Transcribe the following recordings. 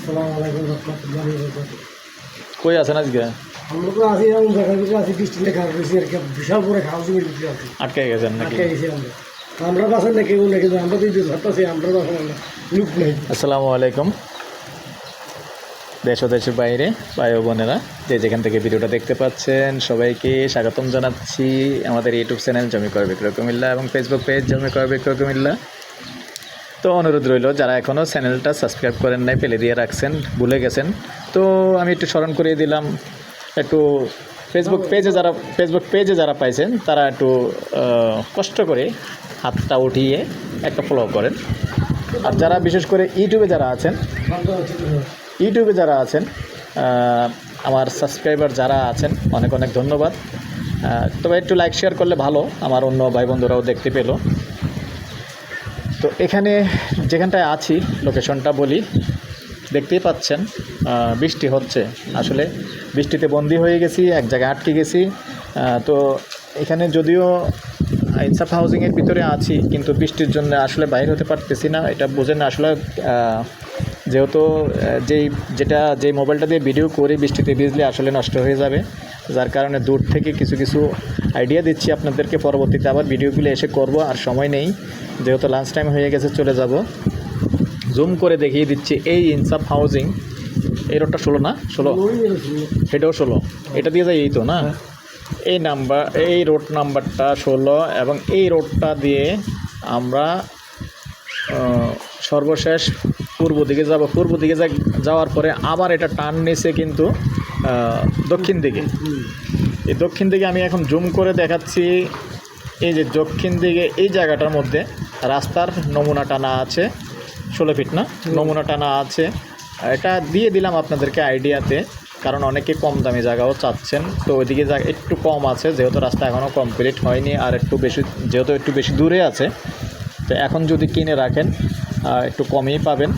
আসসালামু আলাইকুম রহমতুল্লাহি কই আছেন আজকে? আমরা তো আছি এরকম জায়গায় কিছু আছি বৃষ্টিতে খাওয়া হয়েছি আর কি বিশাল বড় খাওয়া জমির ভিতরে আছি। আটকে গেছেন নাকি? আটকে গেছি আমরা। আমরা বাসেন না কেউ না কিন্তু আমরা তো এই ধরতেছি আমরা বাসেন না লুক নেই। আসসালামু আলাইকুম। দেশ ও দেশের বাইরে ভাই বোনেরা যে যেখান থেকে ভিডিওটা দেখতে পাচ্ছেন সবাইকে স্বাগতম জানাচ্ছি আমাদের ইউটিউব চ্যানেল জমি কর বিক্রয় কুমিল্লা এবং ফেসবুক পেজ জমি কর বিক্রয় কুমিল্লা। তো অনুরোধ রইল, যারা এখনও চ্যানেলটা সাবস্ক্রাইব করেন নাই, ফেলে দিয়ে রাখছেন, ভুলে গেছেন, তো আমি একটু স্মরণ করিয়ে দিলাম, একটু ফেসবুক পেজে যারা ফেসবুক পেজে যারা পাইছেন, তারা একটু কষ্ট করে হাতটা উঠিয়ে একটা ফলো করেন। আর যারা বিশেষ করে ইউটিউবে যারা আছেন ইউটিউবে যারা আছেন আমার সাবস্ক্রাইবার যারা আছেন, অনেক অনেক ধন্যবাদ। তবে একটু লাইক শেয়ার করলে ভালো, আমার অন্য ভাই বন্ধুরাও দেখতে পেল। তো এখানে যেখানটায় আছি লোকেশনটা বলি, দেখতেই পাচ্ছেন বৃষ্টি হচ্ছে। আসলে বৃষ্টিতে বন্দি হয়ে গেছি, এক জায়গায় আটকে গেছি। তো এখানে যদিও ইনসাফ হাউজিংয়ের ভিতরে আছি, কিন্তু বৃষ্টির জন্য আসলে বাইরে হতে পারতেছি না। এটা বোঝেন আসলে যেহেতু যেই, যেটা, যেই মোবাইলটা দিয়ে ভিডিও করি বৃষ্টিতে ভিজলে আসলে নষ্ট হয়ে যাবে। যার কারণে দূর থেকে কিছু কিছু আইডিয়া দিচ্ছি আপনাদেরকে। পরবর্তীতে আবার ভিডিওগুলো এসে করব, আর সময় নেই। যেহেতু লাঞ্চ টাইম হয়ে গেছে, চলে যাব। জুম করে দেখিয়ে দিচ্ছি এই ইনসাফ হাউজিং এই রোডটা ষোলো না? ষোলো? এটাও ষোলো। এটা দিয়ে যায় এই তো, না? এই নাম্বার এই রোড নাম্বারটা ষোলো, এবং এই রোডটা দিয়ে আমরা সর্বশেষ পূর্ব দিকে যাব। পূর্ব দিকে যা- যাওয়ার পরে আবার এটা টান নিছে কিন্তু দক্ষিণ দিকে। এই দক্ষিণ দিকে আমি এখন জুম করে দেখাচ্ছি। এই যে দক্ষিণ দিকে এই জায়গাটার মধ্যে রাস্তার নমুনা টানা আছে। ষোলো ফিট না? নমুনা টানা আছে। এটা দিয়ে দিলাম আপনাদেরকে আইডিয়াতে কারণ অনেকে কম দামি জায়গাও চাচ্ছেন। তো ওইদিকে জায়গা একটু কম আছে যেহেতু রাস্তা এখনও কমপ্লিট হয়নি আর একটু বেশি যেহেতু একটু বেশি দূরে আছে। তো এখন যদি কিনে রাখেন একটু কমই পাবেন।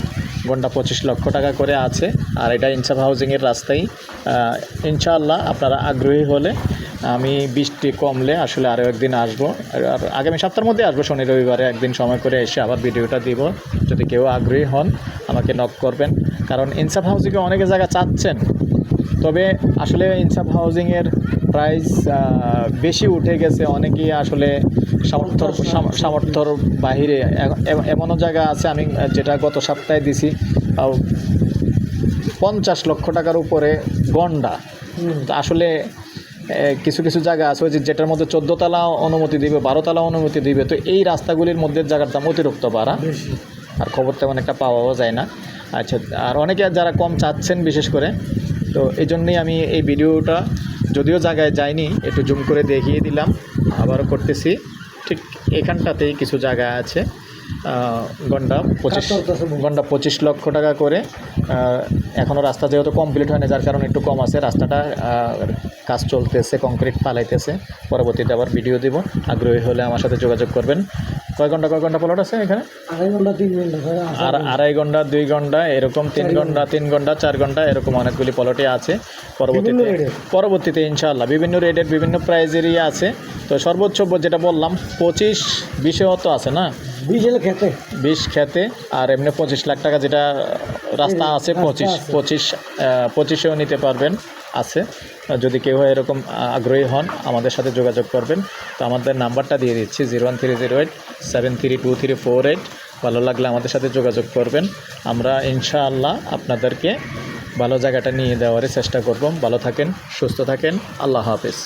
ঘণ্টা পঁচিশ লক্ষ টাকা করে আছে। আর এটা ইনসাফ হাউজিংয়ের রাস্তায় ইনশাআল্লাহ আপনারা আগ্রহী হলে আমি বৃষ্টি কমলে আসলে আরও একদিন আসব। আর আগামী সপ্তাহের মধ্যে আসব, শনি রবিবারে একদিন সময় করে এসে আবার ভিডিওটা দিব। যদি কেউ আগ্রহী হন, আমাকে নক করবেন। কারণ ইনসাফ হাউজিংয়ে অনেকে জায়গা চাচ্ছেন। তবে আসলে ইনসাফ হাউজিংয়ের প্রাইস বেশি উঠে গেছে। অনেকেই আসলে সামর্থ্য সামর্থ্যর বাহিরে এমনও জায়গা আছে আমি যেটা গত সপ্তাহে দিছি। পঞ্চাশ লক্ষ টাকার উপরে গন্ডা। আসলে কিছু কিছু জায়গা আছে ওই যে যেটার মধ্যে চোদ্দ তালা অনুমতি দিবে বারো তালা অনুমতি দিবে তো এই রাস্তাগুলির মধ্যে জায়গার দাম অতিরিক্ত বাড়া। আর খবর তেমন একটা পাওয়াও যায় না। আচ্ছা আর অনেকে যারা কম চাচ্ছেন বিশেষ করে তো এই জন্যেই আমি এই ভিডিওটা যদিও জায়গায় যাইনি একটু জুম করে দেখিয়ে দিলাম আবারও করতেছি। ঠিক এখানটাতেই কিছু জায়গা আছে গন্ডা পঁচিশ গন্ডা পঁচিশ লক্ষ টাকা করে এখনও রাস্তা যেহেতু কমপ্লিট হয়নি যার কারণে একটু কম আছে। রাস্তাটা কাজ চলতেছে কংক্রিট পালাইতেছে। পরবর্তীতে আবার ভিডিও দিব। আগ্রহী হলে আমার সাথে যোগাযোগ করবেন। কয় ঘণ্টা কয় ঘণ্টা প্লট আছে এখানে? আড়াই ঘণ্টা তিন ঘণ্টা আর আড়াই ঘণ্টা দুই ঘণ্টা এরকম তিন ঘণ্টা তিন ঘণ্টা চার ঘণ্টা এরকম অনেকগুলি পলটে আছে। পরবর্তীতে পরবর্তীতে ইনশাআল্লাহ বিভিন্ন রেটের বিভিন্ন প্রাইজেরই আছে। তো সর্বোচ্চ যেটা বললাম পঁচিশ বিশে তো আছে না? বিশেল খেতে। বিশ খেতে আর এমনি পঁচিশ লাখ টাকা যেটা রাস্তা আছে পঁচিশ পঁচিশ পঁচিশেও নিতে পারবেন। আছে। যদি কেউ এরকম আগ্রহী হন, আমাদের সাথে যোগাযোগ করবেন। তো আমাদের নাম্বারটা দিয়ে দিচ্ছি, zero one three zero eight, seven three two three four eight. ভালো লাগলে আমাদের সাথে যোগাযোগ করবেন। আমরা ইনশাআল্লাহ আপনাদেরকে ভালো জায়গাটা নিয়ে দেওয়ার চেষ্টা করব। ভালো থাকেন, সুস্থ থাকেন। আল্লাহ হাফেজ।